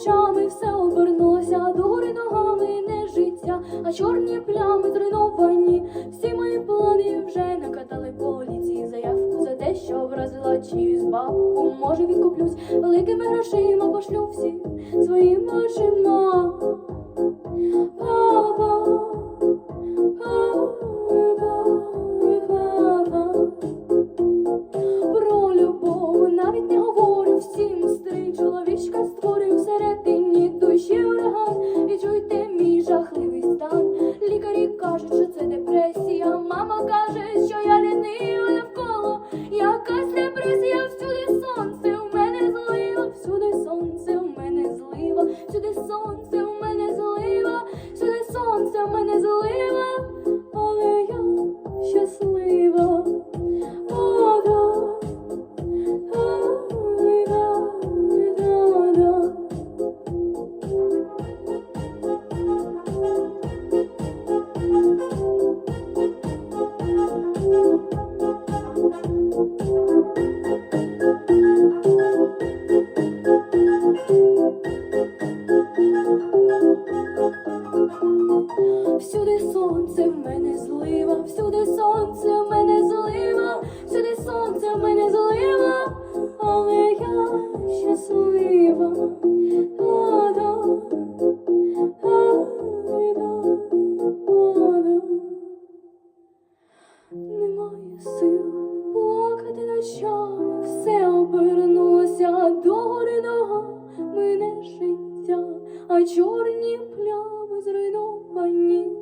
очами все обернулося, догори ногами не життя, а чорні плями зруйновані. Всі мої плани вже накатали поліції. Заявку за те, що вразила чиюсь бабку. Може, відкуплюсь великими грошима, пошлю всі своїм очима. серця мене злила. сонце в мене злива, всюди сонце в мене злива, всюди сонце в мене злива, але я щаслива. Немає сил плакати ночами, все обернулося до гори мене життя, а чорні плями зруйновані.